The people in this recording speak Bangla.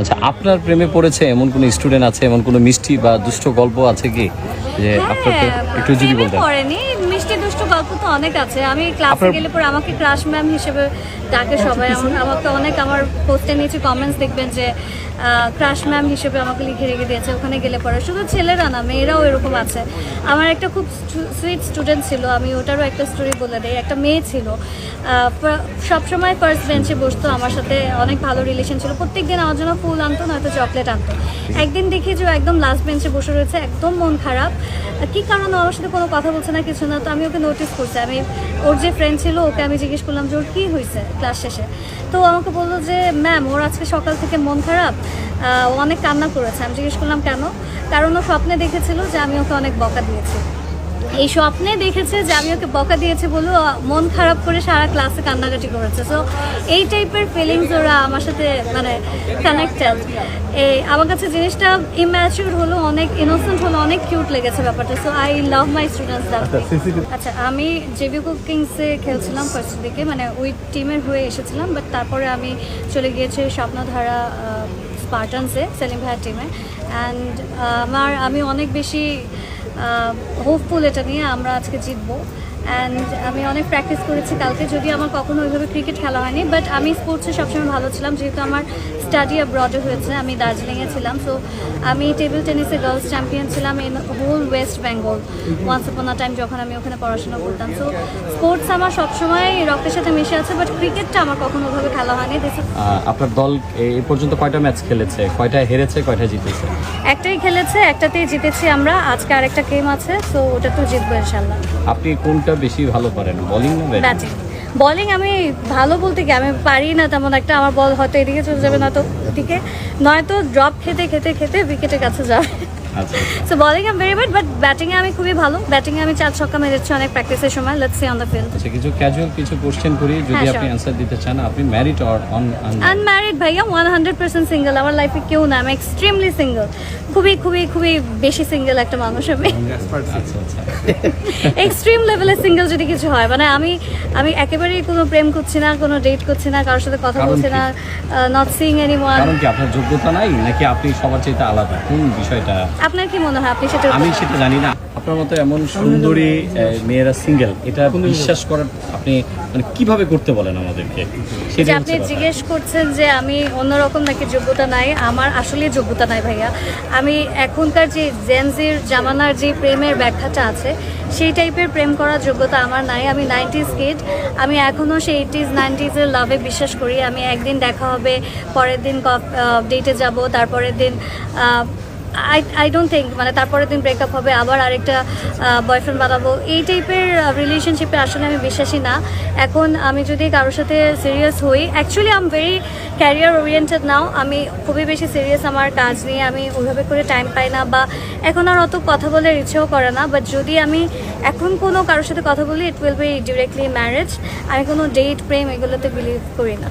আচ্ছা আপনার প্রেমে পড়েছে এমন কোনো স্টুডেন্ট আছে এমন কোনো মিষ্টি বা দুষ্ট গল্প আছে কি? যে আপনাকে একটু যদি বলতেন। পড়েনি মিষ্টি দুষ্ট গল্প তো অনেক আছে। আমি ক্লাসে গেলে পরে আমাকে ক্রাশ ম্যাম হিসেবে ডাকে সবাই। আমার আমাকে অনেক আমার পোস্টে নিচে কমেন্টস দেখবেন যে ক্রাশ ম্যাম হিসেবে আমাকে লিখে রেখে দিয়েছে। ওখানে গেলে পরে। শুধু ছেলেরা না মেয়েরাও এরকম আছে। আমার একটা খুব সুইট স্টুডেন্ট ছিল, আমি ওটারও একটা স্টোরি বলে দিই। একটা মেয়ে ছিল সবসময় ফার্স্ট বেঞ্চে বসতো, আমার সাথে অনেক ভালো রিলেশন ছিল। প্রত্যেক দিন আমার জন্য ফুল আনতো, নয়তো চকলেট আনতো। একদিন দেখি যে একদম লাস্ট বেঞ্চে বসে রয়েছে, একদম মন খারাপ। কি কারণে আমার সাথে কোনো কথা বলছে না, কিছু না, তো আমি ওকে নোটিস করছি। আমি, ওর যে ফ্রেন্ড ছিল, ওকে আমি জিজ্ঞেস করলাম যে, ওর কী হয়েছে ক্লাস শেষে? তো আমাকে বলল যে ম্যাম ওর আজকে সকাল থেকে মন খারাপ। ও অনেক কান্না করেছে। আমি জিজ্ঞেস করলাম কেন? কারণ ও স্বপ্নে দেখেছিল যে আমি ওকে অনেক বকা দিয়েছি। এই স্বপ্নে দেখেছে যে আমি ওকে বকা দিয়েছি বলে মন খারাপ করে সারা ক্লাসে কান্নাকাটি করেছে। সো এই টাইপের ফিলিংস ওরা আমার সাথে মানে কানেক্টেড এই আমার কাছে জিনিসটা ইম্যাচিউর হলো অনেক ইনোসেন্ট হলো অনেক কিউট লেগেছে ব্যাপারটা। So I love my students আচ্ছা আমি জেবি কুকিংসে খেলছিলাম ফার্স্ট দিকে মানে ওই টিমের হয়ে এসেছিলাম বাট তারপরে আমি চলে গিয়েছি স্বপ্নধারা স্পার্টানসে সেলিম টিমে অ্যান্ড আমার আমি অনেক বেশি হোপফুল এটা নিয়ে আমরা আজকে জিতবো। অ্যান্ড আমি অনেক প্র্যাকটিস করেছি কালকে যদি আমার কখনো ওইভাবে ক্রিকেট খেলা হয়নি বাট আমি স্পোর্টসে সবসময় ভালো ছিলাম যেহেতু আমার স্টাডি অ্যাব্রডে হয়েছে আমি দার্জিলিংয়ে ছিলাম। সো আমি টেবিল টেনিসে গার্লস চ্যাম্পিয়ন ছিলাম in whole West Bengal once upon a time যখন আমি ওখানে পড়াশোনা করতাম। সো স্পোর্টস আমার সবসময় রক্তের সাথে মিশে আছে বাট ক্রিকেটটা আমার কখনো ওভাবে খেলা হয়নি। আপনার দল এ এ পর্যন্ত কয়টা ম্যাচ খেলেছে? কয়টা হেরেছে কয়টা জিতেছে? একটাই খেলেছে একটাতেই জিতেছি আমরা। আজকে আরেকটা গেম আছে সো ওটা তো জিতবো ইনশাল্লাহ আপনি কোনটা বেশি ভালো পারেন বোলিং না ব্যাটিং বোলিং আমি ভালো বলতে কি, আমি পারি না তেমন একটা, আমার বল হয়তো এদিকে চলে যাবে না তো ওদিকে। নয়তো ড্রপ খেতে খেতে খেতে উইকেটের কাছে যাবে। So bowling um very but but ব্যাটিংয়ে আমি খুবই ভালো। ব্যাটিংয়ে আমি চার ছক্কা মেরেছি অনেক প্র্যাকটিসের সময়। Let's see on the field আচ্ছা কিছু ক্যাজুয়াল কিছু কোশ্চেন করি। যদি হ্যাঁ, আপনি sure. দিতে চান আপনি ম্যারিড অর অন আনম্যারিড ভাইয়া ওয়ান হান্ড্রেড পার্সেন্ট সিঙ্গেল আমার লাইফে কেউ না আমি এক্সট্রিমলি সিঙ্গেল খুবই খুবই খুবই বেশি সিঙ্গেল একটা মানুষ আমি। এক্সট্রিম লেভেলে সিঙ্গেল যদি কিছু হয় মানে আমি আমি একেবারেই কোনো প্রেম করছি না কোনো ডেট করছি না কারোর সাথে কথা বলছি না নট সিং এনি ওয়ান কারণ কি আপনার যোগ্যতা নাই নাকি আপনি সবার চাইতে আলাদা? কোন বিষয়টা? আপনার কি মনে হয়? আপনি সেটা আমি সেটা জানি না। আপনার মতো এমন সুন্দরী মেয়েরা সিঙ্গেল এটা বিশ্বাস করার আপনি মানে কীভাবে করতে বলেন আমাদেরকে? যে সেটা আপনি জিজ্ঞেস করছেন যে আমি অন্যরকম নাকি যোগ্যতা নাই আমার আসলে যোগ্যতা নাই ভাইয়া। আমি এখনকার যে জেনজির জামানার যে প্রেমের ব্যাখ্যাটা আছে সেই টাইপের প্রেম করার যোগ্যতা আমার নাই। আমি নাইনটিস কিড আমি এখনও সেই এইটিস নাইনটিসের লাভে বিশ্বাস করি। আমি একদিন দেখা হবে, পরের দিন ডেটে যাব, তারপরের দিন আই আই ডোন্ট থিঙ্ক মানে তারপরের দিন ব্রেকআপ হবে, আবার আরেকটা বয়ফ্রেন্ড বানাবো। এই টাইপের রিলেশনশিপে আসলে আমি বিশ্বাসী না। এখন আমি যদি কারোর সাথে সিরিয়াস হই actually um very career oriented now আমি খুবই বেশি সিরিয়াস আমার কাজ নিয়ে, আমি ওইভাবে করে টাইম পাই না বা এখন আর অত কথা বলে ইচ্ছেও করে না। বাট যদি আমি এখন কোনো কারোর সাথে কথা বলি it will be directly marriage আমি কোনো ডেট প্রেম এগুলোতে বিলিভ করি না।